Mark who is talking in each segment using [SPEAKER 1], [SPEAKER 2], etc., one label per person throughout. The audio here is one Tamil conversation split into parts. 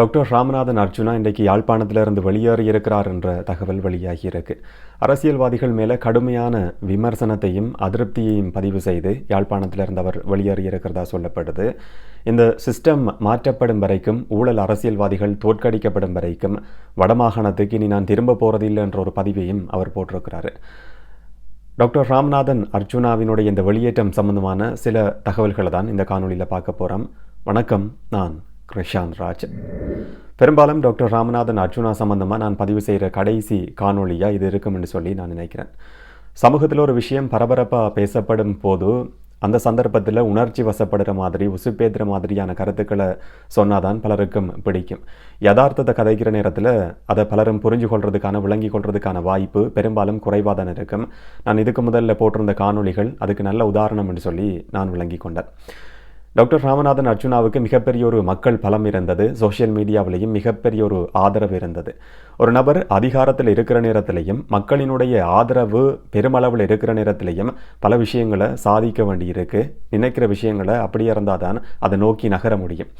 [SPEAKER 1] டாக்டர் ராமநாதன் அர்ஜுனா இன்றைக்கு யாழ்ப்பாணத்திலிருந்து வெளியேறி இருக்கிறார் என்ற தகவல் வெளியாகி இருக்கு. அரசியல்வாதிகள் மேலே கடுமையான விமர்சனத்தையும் அதிருப்தியையும் பதிவு செய்து யாழ்ப்பாணத்திலிருந்து அவர் வெளியேறி இருக்கிறதா சொல்லப்படுது. இந்த சிஸ்டம் மாற்றப்படும் வரைக்கும் ஊழல் அரசியல்வாதிகள் தோற்கடிக்கப்படும் வரைக்கும் வடமாகாணத்துக்கு இனி நான் திரும்ப போகிறதில்லை என்ற ஒரு பதிவையும் அவர் போட்டிருக்கிறாரு. டாக்டர் ராம்நாதன் அர்ஜுனாவினுடைய இந்த வெளியேற்றம் சம்பந்தமான சில தகவல்களை தான் இந்த காணொளியில் பார்க்க போகிறோம் வணக்கம் நான் கிருஷாந்த் ராஜ். பெரும்பாலும் டாக்டர் ராமநாதன் அர்ஜுனா சம்பந்தமாக நான் பதிவு செய்கிற கடைசி காணொலியாக இது இருக்கும்னு சொல்லி நான் நினைக்கிறேன். சமூகத்தில் ஒரு விஷயம் பரபரப்பாக பேசப்படும் போது அந்த சந்தர்ப்பத்தில் உணர்ச்சி வசப்படுற மாதிரி உசுப்பேத்துற மாதிரியான கருத்துக்களை சொன்னாதான் பலருக்கும் பிடிக்கும். யதார்த்தத்தை கதைக்கிற நேரத்தில் அதை பலரும் புரிஞ்சு கொள்றதுக்கான விளங்கி கொள்றதுக்கான வாய்ப்பு பெரும்பாலும் குறைவாக தான் இருக்கும். நான் இதுக்கு முதல்ல போட்டிருந்த காணொளிகள் அதுக்கு நல்ல உதாரணம் என்று சொல்லி நான் விளங்கி கொண்டேன். டாக்டர் ராமநாதன் அர்ஜுனாவுக்கு மிகப்பெரிய ஒரு மக்கள் பலம் இருந்தது சோஷியல் மீடியாவிலையும் மிகப்பெரிய ஒரு ஆதரவு இருந்தது ஒரு நபர் அதிகாரத்தில் இருக்கிற நேரத்திலையும் மக்களினுடைய ஆதரவு பெருமளவில் இருக்கிற நேரத்திலையும் பல விஷயங்களை சாதிக்க வேண்டியிருக்கு. நினைக்கிற விஷயங்களை அப்படியே இருந்தால் தான் அதை நோக்கி நகர முடியும்.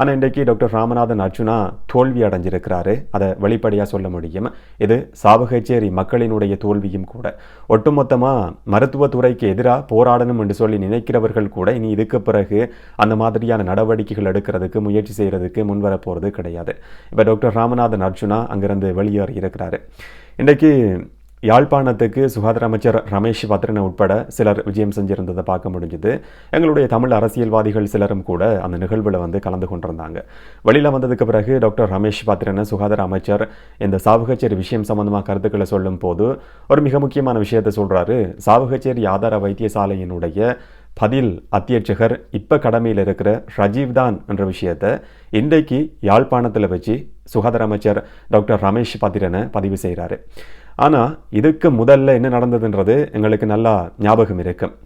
[SPEAKER 1] ஆனால் இன்றைக்கு டாக்டர் ராமநாதன் அர்ஜுனா தோல்வி அடைஞ்சிருக்கிறாரு. அதை வெளிப்படையாக சொல்ல முடியும். இது சாவகச்சேரி மக்களினுடைய தோல்வியும் கூட. ஒட்டுமொத்தமாக மருத்துவத்துறைக்கு எதிராக போராடணும் என்று சொல்லி நினைக்கிறவர்கள் கூட இனி இதுக்கு பிறகு அந்த மாதிரியான நடவடிக்கைகள் எடுக்கிறதுக்கு முயற்சி செய்கிறதுக்கு முன்வர போகிறது கிடையாது. இப்போ டாக்டர் ராமநாதன் அர்ஜுனா அங்கிருந்து வெளியேறி இருக்கிறாரு. இன்றைக்கு யாழ்ப்பாணத்துக்கு சுகாதார அமைச்சர் ரமேஷ் பத்ரன உட்பட சிலர் விஜயம் செஞ்சிருந்ததை பார்க்க முடிஞ்சுது. எங்களுடைய தமிழ் அரசியல்வாதிகள் சிலரும் கூட அந்த நிகழ்வில் வந்து கலந்து கொண்டிருந்தாங்க. வெளியில் வந்ததுக்கு பிறகு டாக்டர் ரமேஷ் பத்ரன சுகாதார அமைச்சர் இந்த சாவுகச்சேரி விஷயம் சம்பந்தமாக கருத்துக்களை சொல்லும் போது ஒரு மிக முக்கியமான விஷயத்தை சொல்கிறாரு சாவுகச்சேரி ஆதார வைத்தியசாலையினுடைய பதில் அத்தியட்சகர் இப்போ கடமையில் இருக்கிற ரஜீவ் தான் என்ற விஷயத்தை இன்றைக்கு யாழ்ப்பாணத்தில் வச்சு சுகாதார அமைச்சர் டாக்டர் ரமேஷ் பத்திரனை பதிவு செய்கிறாரு. ஆனால் இதுக்கு முதல்ல என்ன நடந்ததுன்றது எங்களுக்கு நல்லா ஞாபகம் இருக்குது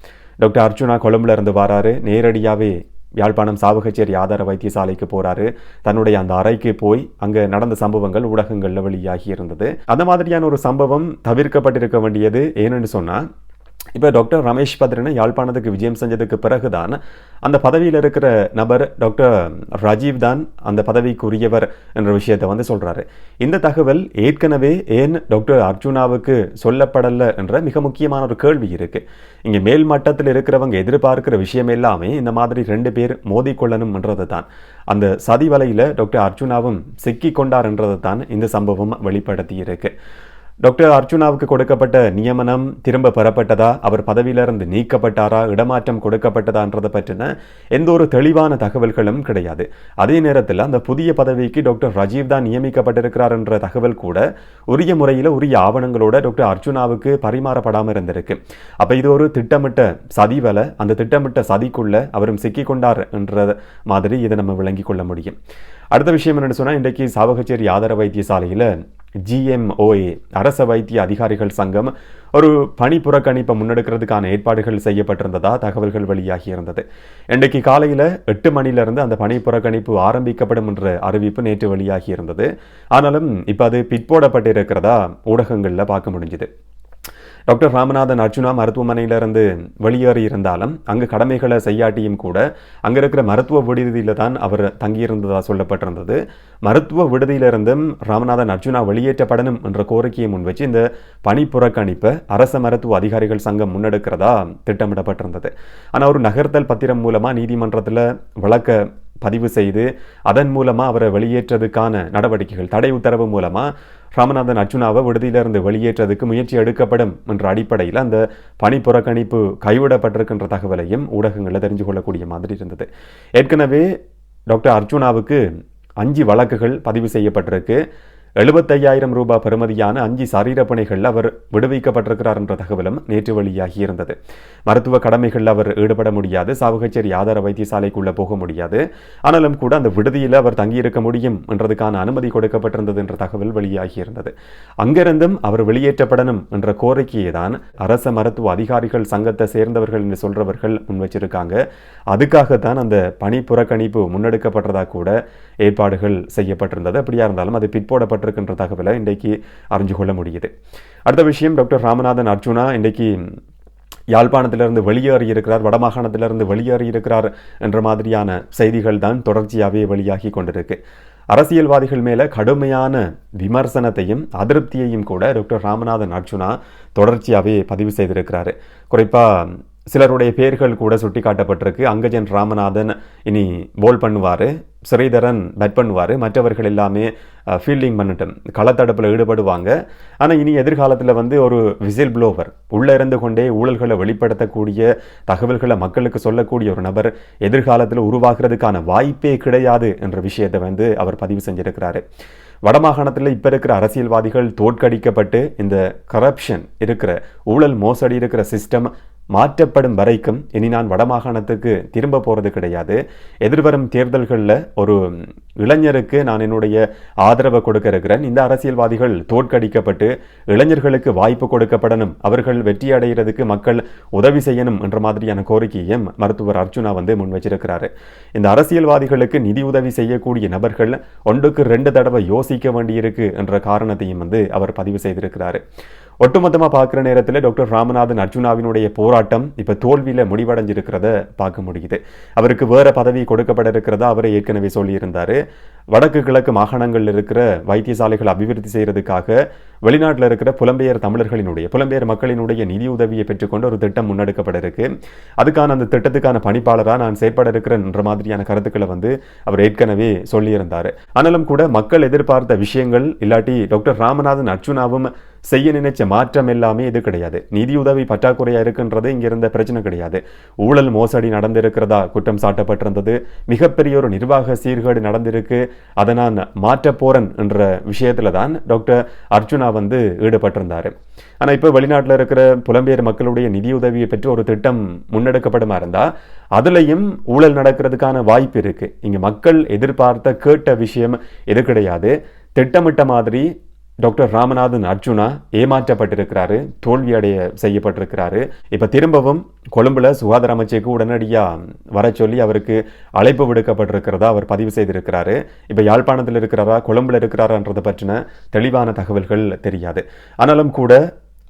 [SPEAKER 1] டாக்டர் அர்ஜுனா கொழும்புல இருந்து வராரு. நேரடியாகவே யாழ்ப்பாணம் சாவகச்சேரி ஆதார வைத்தியசாலைக்கு போகிறாரு தன்னுடைய அந்த அறைக்கு போய் அங்கே நடந்த சம்பவங்கள் ஊடகங்களில் வெளியாகி இருந்தது. அந்த மாதிரியான ஒரு சம்பவம் தவிர்க்கப்பட்டிருக்க வேண்டியது ஏன்னு சொன்னால் இப்போ டாக்டர் ரமேஷ் பத்ரனை யாழ்ப்பாணத்துக்கு விஜயம் செஞ்சதுக்கு பிறகுதான் அந்த பதவியில் இருக்கிற நபர் டாக்டர் ராஜீவ் தான் அந்த பதவிக்குரியவர் என்ற விஷயத்தை வந்து சொல்கிறாரு இந்த தகவல் ஏற்கனவே ஏன் டாக்டர் அர்ஜுனாவுக்கு சொல்லப்படலை என்ற மிக முக்கியமான ஒரு கேள்வி இருக்கு. இங்கே மேல் மட்டத்தில் இருக்கிறவங்க எதிர்பார்க்கிற விஷயம் எல்லாமே இந்த மாதிரி ரெண்டு பேர் மோதிக்கொள்ளணும்ன்றது தான் அந்த சதி வலையில் டாக்டர் அர்ஜுனாவும் சிக்கி கொண்டார் என்றதை தான் இந்த சம்பவம் வெளிப்படுத்தி இருக்குது டாக்டர் அர்ஜுனாவுக்கு கொடுக்கப்பட்ட நியமனம் திரும்ப பெறப்பட்டதா? அவர் பதவியிலிருந்து நீக்கப்பட்டாரா? இடமாற்றம் கொடுக்கப்பட்டதான்றதை பற்றின எந்த ஒரு தெளிவான தகவல்களும் கிடையாது. அதே நேரத்தில் அந்த புதிய பதவிக்கு டாக்டர் ரஜீவ் தான் நியமிக்கப்பட்டிருக்கிறார் என்ற தகவல் கூட உரிய முறையில் உரிய ஆவணங்களோட டாக்டர் அர்ஜுனாவுக்கு பரிமாறப்படாமல் இருந்திருக்கு. அப்போ இது ஒரு திட்டமிட்ட சதி வலை. அந்த திட்டமிட்ட சதிக்குள்ள அவரும் சிக்கிக்கொண்டார் என்ற மாதிரி இதை நம்ம விளங்கி கொள்ள முடியும். அடுத்த விஷயம் என்னென்னு சொன்னால் இன்றைக்கு சாவகச்சேரி ஆதார வைத்தியசாலையில் ஜிஎம்ஓஏ அரச வைத்திய அதிகாரிகள் சங்கம் ஒரு பணி புறக்கணிப்பை முன்னெடுக்கிறதுக்கான ஏற்பாடுகள் செய்யப்பட்டிருந்ததா தகவல்கள் வெளியாகி இருந்தது. இன்றைக்கு காலையில் எட்டு மணிலிருந்து அந்த பணி புறக்கணிப்பு ஆரம்பிக்கப்படும் என்ற அறிவிப்பு நேற்று வெளியாகி இருந்தது. ஆனாலும் இப்போ அது பிற்போடப்பட்டிருக்கிறதா ஊடகங்களில் பார்க்க முடிஞ்சுது. டாக்டர் ராமநாதன் அர்ஜுனா மருத்துவமனையிலிருந்து வெளியேறி இருந்தாலும் அங்கு கடமைகளை செய்யாட்டியும் கூட அங்கே இருக்கிற மருத்துவ விடுதியில் தான் அவர் தங்கியிருந்ததாக சொல்லப்பட்டிருந்தது. மருத்துவ விடுதியிலிருந்தும் ராமநாதன் அர்ஜுனா வெளியேற்றப்படணும் என்ற கோரிக்கையை முன்வச்சு இந்த பணி புறக்கணிப்பை அரச மருத்துவ அதிகாரிகள் சங்கம் முன்னெடுக்கிறதா திட்டமிடப்பட்டிருந்தது. ஆனால் ஒரு நகர்த்தல் பத்திரம் மூலமாக நீதிமன்றத்தில் வழக்க பதிவு செய்து அதன் மூலமாக அவரை வெளியேற்றதுக்கான நடவடிக்கைகள் தடை உத்தரவு மூலமாக ராமநாதன் அர்ஜுனாவை விடுதியிலிருந்து வெளியேற்றதுக்கு முயற்சி எடுக்கப்படும் என்ற அடிப்படையில் அந்த பணி புறக்கணிப்பு கைவிடப்பட்டிருக்கின்ற தகவலையும் ஊடகங்களில் தெரிஞ்சு கொள்ளக்கூடிய மாதிரி இருந்தது. ஏற்கனவே டாக்டர் அர்ஜுனாவுக்கு அஞ்சு வழக்குகள் பதிவு செய்யப்பட்டிருக்கு. எழுபத்தையாயிரம் ரூபாய் பெறுமதியான அஞ்சு சரீரப்பணிகள் அவர் விடுவிக்கப்பட்டிருக்கிறார் என்ற தகவலும் நேற்று வெளியாகியிருந்தது மருத்துவ கடமைகளில் அவர் ஈடுபட முடியாது சாவகச்சேரி ஆதார வைத்தியசாலைக்குள்ளே போக முடியாது. ஆனாலும் கூட அந்த விடுதியில் அவர் தங்கியிருக்க முடியும் என்றதுக்கான அனுமதி கொடுக்கப்பட்டிருந்தது என்ற தகவல் வெளியாகி இருந்தது. அங்கிருந்தும் அவர் வெளியேற்றப்படணும் என்ற கோரிக்கையை தான் அரச மருத்துவ அதிகாரிகள் சங்கத்தை சேர்ந்தவர்கள் என்று சொல்றவர்கள் முன் வச்சிருக்காங்க அதுக்காகத்தான் அந்த பணி புறக்கணிப்பு முன்னெடுக்கப்பட்டதாக கூட ஏற்பாடுகள் செய்யப்பட்டிருந்தது. அப்படியா இருந்தாலும் அது செய்யப்பட்டிருக்கின்ற தகவலை இன்றைக்கு அறிஞ்சு கொள்ள முடியுது. அடுத்த விஷயம் டாக்டர் ராமநாதன் அர்ஜுனா இன்றைக்கு யாழ்ப்பாணத்திலிருந்து வெளியேறி இருக்கிறார் வடமாகாணத்திலிருந்து வெளியேறி இருக்கிறார் என்ற மாதிரியான செய்திகள் தான் தொடர்ச்சியாகவே வெளியாகி கொண்டிருக்கு. அரசியல்வாதிகள் மேலே கடுமையான விமர்சனத்தையும் அதிருப்தியையும் கூட டாக்டர் ராமநாதன் அர்ஜுனா தொடர்ச்சியாகவே பதிவு செய்திருக்கிறாரு. குறிப்பாக சிலருடைய பேர்கள் கூட சுட்டிக்காட்டப்பட்டிருக்கு. அங்கஜன் ராமநாதன் இனி போல் பண்ணுவார். ஸ்ரீதரன் பேட் பண்ணுவார் மற்றவர்கள் எல்லாமே ஃபீல்டிங் பண்ணிட்டு களத்தடுப்பில் ஈடுபடுவாங்க. ஆனால் இனி எதிர்காலத்தில் வந்து ஒரு விசில் ப்ளோவர் உள்ளே இருந்து கொண்டே ஊழல்களை வெளிப்படுத்தக்கூடிய தகவல்களை மக்களுக்கு சொல்லக்கூடிய ஒரு நபர் எதிர்காலத்தில் உருவாகிறதுக்கான வாய்ப்பே கிடையாது என்ற விஷயத்தை வந்து அவர் பதிவு செஞ்சிருக்கிறாரு. வடமாகாணத்தில் இப்போ இருக்கிற அரசியல்வாதிகள் தோற்கடிக்கப்பட்டு இந்த கரப்ஷன் இருக்கிற ஊழல் மோசடி இருக்கிற சிஸ்டம் மாற்றப்படும் வரைக்கும் இனி நான் வடமாகாணத்துக்கு திரும்ப போகிறது கிடையாது. எதிர்வரும் தேர்தல்களில் ஒரு இளைஞருக்கு நான் என்னுடைய ஆதரவை கொடுக்க இருக்கிறேன். இந்த அரசியல்வாதிகள் தோற்கடிக்கப்பட்டு இளைஞர்களுக்கு வாய்ப்பு கொடுக்கப்படணும். அவர்கள் வெற்றி அடைகிறதுக்கு மக்கள் உதவி செய்யணும் என்ற மாதிரியான கோரிக்கையும் மருத்துவர் அர்ஜுனா வந்து முன் வச்சிருக்கிறாரு இந்த அரசியல்வாதிகளுக்கு நிதி உதவி செய்யக்கூடிய நபர்கள் ஒன்றுக்கு ரெண்டு தடவை யோசிக்க வேண்டியிருக்கு என்ற காரணத்தையும் வந்து அவர் பதிவு செய்திருக்கிறாரு. ஒட்டுமொத்தமாக பார்க்குற நேரத்தில் டாக்டர் ராமநாதன் அர்ஜுனாவினுடைய போராட்டம் இப்போ தோல்வியில் முடிவடைஞ்சிருக்கிறத பார்க்க முடியுது. அவருக்கு வேறு பதவி கொடுக்கப்பட இருக்கிறதா அவரை ஏற்கனவே சொல்லியிருந்தார். வடக்கு கிழக்கு மாகாணங்களில் இருக்கிற வைத்தியசாலைகள் அபிவிருத்தி செய்கிறதுக்காக வெளிநாட்டில் இருக்கிற புலம்பெயர் தமிழர்களினுடைய புலம்பெயர் மக்களினுடைய நிதியுதவியை பெற்றுக்கொண்டு ஒரு திட்டம் முன்னெடுக்கப்பட இருக்கு. அதுக்கான அந்த திட்டத்துக்கான பணிப்பாளராக நான் செயற்பட இருக்கிறேன்ற மாதிரியான கருத்துக்களை வந்து அவர் ஏற்கனவே சொல்லியிருந்தார். ஆனாலும் கூட மக்கள் எதிர்பார்த்த விஷயங்கள் இல்லாட்டி டாக்டர் ராமநாதன் அர்ஜுனாவும் செய்ய நினைச்ச மாற்றம் எல்லாமே இது கிடையாது. நிதியுதவி பற்றாக்குறையா இருக்குன்றது இங்க இருந்த பிரச்சனை கிடையாது. ஊழல் மோசடி நடந்திருக்கிறதா குற்றம் சாட்டப்பட்டிருந்தது. மிகப்பெரிய ஒரு நிர்வாக சீர்கேடு நடந்திருக்கு. அதை நான் மாற்ற என்ற விஷயத்துல தான் டாக்டர் அர்ஜுனா வந்து ஈடுபட்டிருந்தாரு. ஆனா இப்போ வெளிநாட்டில் இருக்கிற புலம்பெயர் மக்களுடைய நிதியுதவியை பெற்று ஒரு திட்டம் முன்னெடுக்கப்படுமா இருந்தா அதுலயும் ஊழல் நடக்கிறதுக்கான வாய்ப்பு இருக்கு. இங்க மக்கள் எதிர்பார்த்த கேட்ட விஷயம் எது கிடையாது. திட்டமிட்ட மாதிரி டாக்டர் ராமநாதன் அர்ஜுனா ஏமாற்றப்பட்டிருக்கிறாரு தோல்வி அடைய செய்யப்பட்டிருக்கிறாரு. இப்போ திரும்பவும் கொழும்புல சுகாதார அமைச்சருக்கு உடனடியாக வர சொல்லி அவருக்கு அழைப்பு விடுக்கப்பட்டிருக்கிறதா அவர் பதிவு செய்திருக்கிறாரு. இப்போ யாழ்ப்பாணத்தில் இருக்கிறாரா கொழும்புல இருக்கிறாரான்றதை பற்றின தெளிவான தகவல்கள் தெரியாது. ஆனாலும் கூட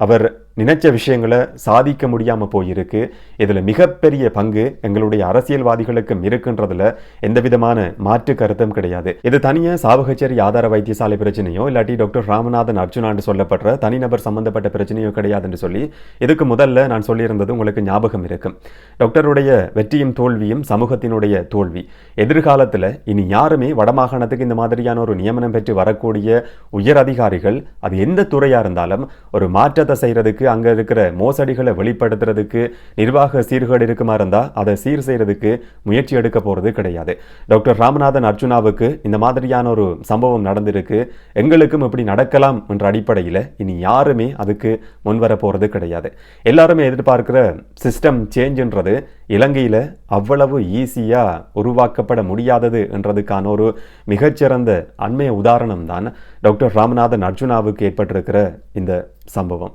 [SPEAKER 1] அவர் நினைச்ச விஷயங்களை சாதிக்க முடியாமல் போயிருக்கு. இதில் மிகப்பெரிய பங்கு எங்களுடைய அரசியல்வாதிகளுக்கும் இருக்குன்றதுல எந்த விதமான மாற்று கருத்தும் கிடையாது. இது தனியாக சாவகச்சேரி ஆதார வைத்தியசாலை பிரச்சனையோ இல்லாட்டி டாக்டர் ராமநாதன் அர்ஜுனான்னு சொல்லப்படுற தனிநபர் சம்பந்தப்பட்ட பிரச்சனையோ கிடையாதுன்னு சொல்லி இதுக்கு முதல்ல நான் சொல்லியிருந்தது உங்களுக்கு ஞாபகம் இருக்கும். டாக்டருடைய வெற்றியும் தோல்வியும் சமூகத்தினுடைய தோல்வி. எதிர்காலத்தில் இனி யாருமே வடமாகாணத்துக்கு இந்த மாதிரியான ஒரு நியமனம் பெற்று வரக்கூடிய உயர் அதிகாரிகள் அது எந்த துறையாக இருந்தாலும் ஒரு மாற்றத்தை செய்கிறதுக்கு அங்கே இருக்கிற மோசடிகளை வெளிப்படுத்துறதுக்கு நிர்வாக சீர்கேடு இருக்குமா இருந்தால் அதை சீர் செய்கிறதுக்கு முயற்சி எடுக்க போகிறது கிடையாது. டாக்டர் ராமநாதன் அர்ஜுனாவுக்கு இந்த மாதிரியான ஒரு சம்பவம் நடந்திருக்கு. எங்களுக்கும் இப்படி நடக்கலாம் என்ற அடிப்படையில் இனி யாருமே அதுக்கு முன்வர போகிறது கிடையாது. எல்லாருமே எதிர்பார்க்கிற சிஸ்டம் சேஞ்சுன்றது இலங்கையில் அவ்வளவு ஈஸியாக உருவாக்கப்பட முடியாதது என்றதுக்கான ஒரு மிகச்சிறந்த அண்மைய உதாரணம் தான் டாக்டர் ராமநாதன் அர்ஜுனாவுக்கு ஏற்பட்டிருக்கிற இந்த சம்பவம்.